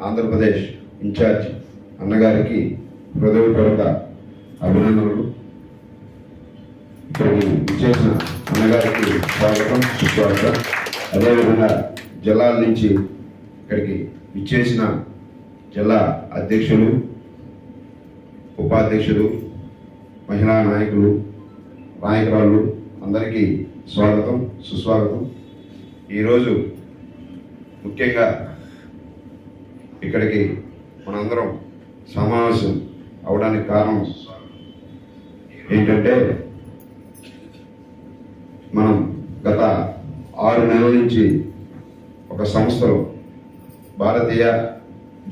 Andhra Pradesh incharge అన్నగారికి హృదయపూర్వక అభినందనలు. ఇప్పుడు విచ్చేసిన అన్నగారికి స్వాగతం సుస్వాగతం. అదేవిధంగా జిల్లాల నుంచి ఇక్కడికి విచ్చేసిన జిల్లా అధ్యక్షులు ఉపాధ్యక్షులు మహిళా నాయకులు నాయకురాళ్ళు అందరికీ స్వాగతం సుస్వాగతం. ఈరోజు ముఖ్యంగా ఇక్కడికి మనందరం సమావేశం అవడానికి కారణం ఏంటంటే మనం గత ఆరు నెలల నుంచి ఒక సంస్థలో భారతీయ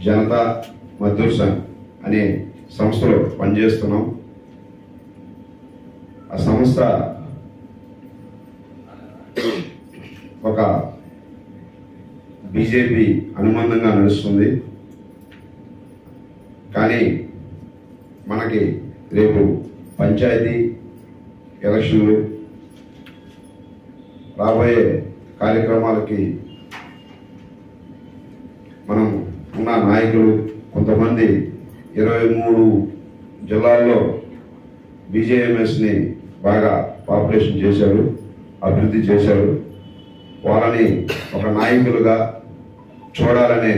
జనతా మజ్దూర్ సంఘ్ అనే సంస్థలో పనిచేస్తున్నాం. ఆ సంస్థ ఒక బీజేపీ అనుబంధంగా నడుస్తుంది. కానీ మనకి రేపు పంచాయతీ ఎలక్షన్లు. రాబోయే కార్యక్రమాలకి మనం ఉన్న నాయకులు కొంతమంది ఇరవై మూడు జిల్లాల్లో బీజేఎంఎస్ని బాగా పాపులేషన్ చేశారు అభివృద్ధి చేశారు. వాళ్ళని ఒక నాయకులుగా చూడాలనే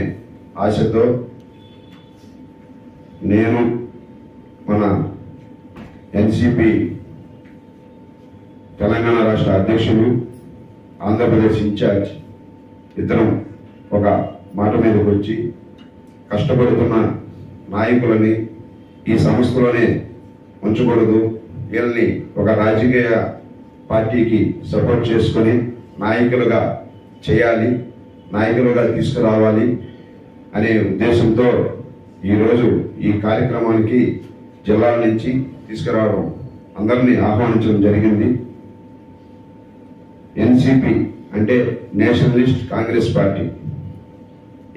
ఆశతో నేను మన ఎన్సిపి తెలంగాణ రాష్ట్ర అధ్యక్షులు ఆంధ్రప్రదేశ్ ఇన్ఛార్జ్ ఇద్దరం ఒక మాట మీదకి వచ్చి కష్టపడుతున్న నాయకులని ఈ సంస్థలోనే ఉంచకూడదు. వీళ్ళని ఒక రాజకీయ పార్టీకి సపోర్ట్ చేసుకొని నాయకులుగా చేయాలి నాయకులుగా తీసుకురావాలి అనే ఉద్దేశంతో ఈరోజు ఈ కార్యక్రమానికి జిల్లాల నుంచి తీసుకురావడం అందరినీ ఆహ్వానించడం జరిగింది. ఎన్సిపి అంటే నేషనలిస్ట్ కాంగ్రెస్ పార్టీ.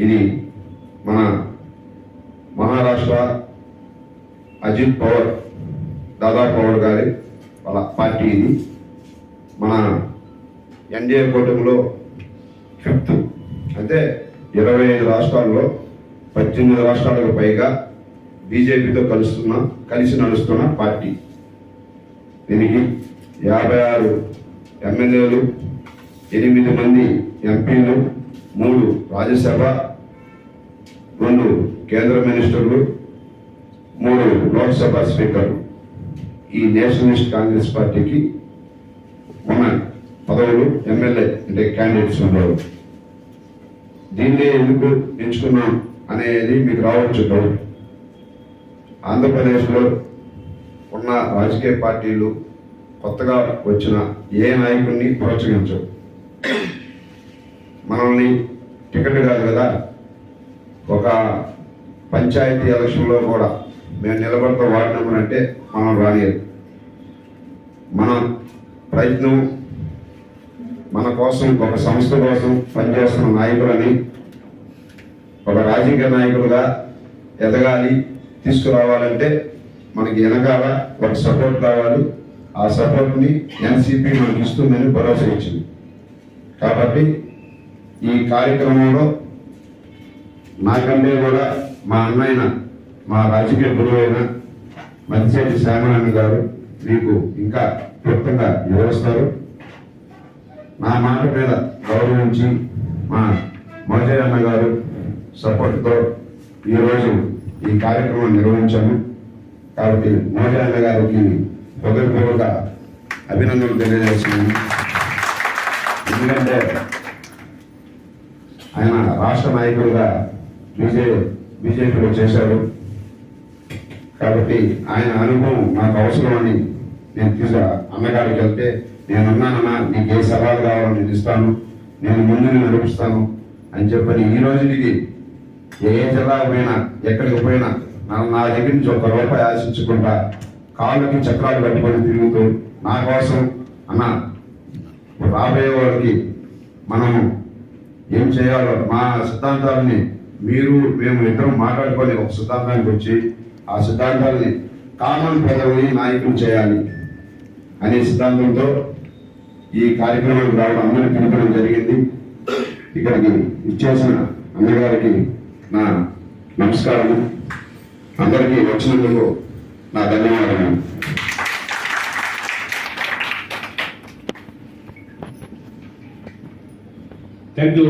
ఇది మన మహారాష్ట్ర అజిత్ పవర్ దాదా పవర్ గారి వాళ్ళ పార్టీ ఇది. మన ఎన్డీఏ కూటమిలో ఫిఫ్త్. అంటే ఇరవై ఐదు రాష్ట్రాల్లో పద్దెనిమిది రాష్ట్రాలకు పైగా బీజేపీతో కలుస్తున్న కలిసి నడుస్తున్న పార్టీ. దీనికి యాభై ఆరు ఎమ్మెల్యేలు ఎనిమిది మంది ఎంపీలు మూడు రాజ్యసభ రెండు కేంద్ర మినిస్టర్లు మూడు లోక్సభ స్పీకర్లు. ఈ నేషనలిస్ట్ కాంగ్రెస్ పార్టీకి ఉన్న పదవులు ఎమ్మెల్యే అంటే క్యాండిడేట్స్ ఉండేవారు దీన్నే ఎందుకు ఎంచుకున్నాం అనేది మీకు రావచ్చు డౌట్. ఆంధ్రప్రదేశ్లో ఉన్న రాజకీయ పార్టీలు కొత్తగా వచ్చిన ఏ నాయకుడిని ప్రోత్సహించవు. మనల్ని టికెట్ కాదు కదా. ఒక పంచాయతీ ఎలక్షన్లో కూడా మేము నిలబడతాం వార్డు అంటే మనం రానియదు. మన ప్రయత్నం మన కోసం ఒక సంస్థ కోసం పనిచేస్తున్న నాయకులని ఒక రాజకీయ నాయకులుగా ఎదగాలి తీసుకురావాలంటే మనకి వెనకాల ఒక సపోర్ట్ కావాలి. ఆ సపోర్ట్ని ఎన్సిపి మనకి ఇస్తుందని భరోసా ఇచ్చింది. కాబట్టి ఈ కార్యక్రమంలో నాకంటే కూడా మా అన్నయ్య మా రాజకీయ గురువు అయిన మంచిరెడ్డి శ్యామనారాయణ గారు మీకు ఇంకా క్లుప్తంగా వివరిస్తారు. నా మాట మీద గౌరవించి మా మోజయ్య అన్న గారు సపోర్ట్తో ఈరోజు ఈ కార్యక్రమం నిర్వహించాము. కాబట్టి మోజయ్య అన్న గారికి హృదయపూర్వక అభినందనలు తెలియజేస్తున్నాను. ఎందుకంటే ఆయన రాష్ట్ర నాయకులుగా బీజే బీజేపీలో చేశారు. కాబట్టి ఆయన అనుభవం నాకు అవసరమని నేను తీసుకు అన్నగారికి వెళ్తే నేను ఉన్నానన్నా నీకు ఏ సవాలు కావాలో నేను ఇస్తాను. నేను ముందు నడిపిస్తాను అని చెప్పని ఈ రోజుకి ఏ జిల్లా పోయినా ఎక్కడికి పోయినా నా నా దగ్గర నుంచి ఒక రూపాయి ఆశించకుండా కాళ్ళకి చక్రాలు కట్టుకొని తిరుగుతూ నా కోసం అన్న రాబోయే వాళ్ళకి మనము ఏం చేయాలో మా సిద్ధాంతాలని మీరు మేము ఇద్దరం మాట్లాడుకొని ఒక సిద్ధాంతానికి వచ్చి ఆ సిద్ధాంతాలని కామన్ ప్రజల్ని నాయకులు చేయాలి అనే సిద్ధాంతంతో ఈ కార్యక్రమానికి రావడం అందరినీ పిలపడం జరిగింది. ఇక్కడికి ఇచ్చేసిన అమ్మగారికి నా నమస్కారము. అందరికీ వచ్చినందుకు నా ధన్యవాదాలు థ్యాంక్ యూ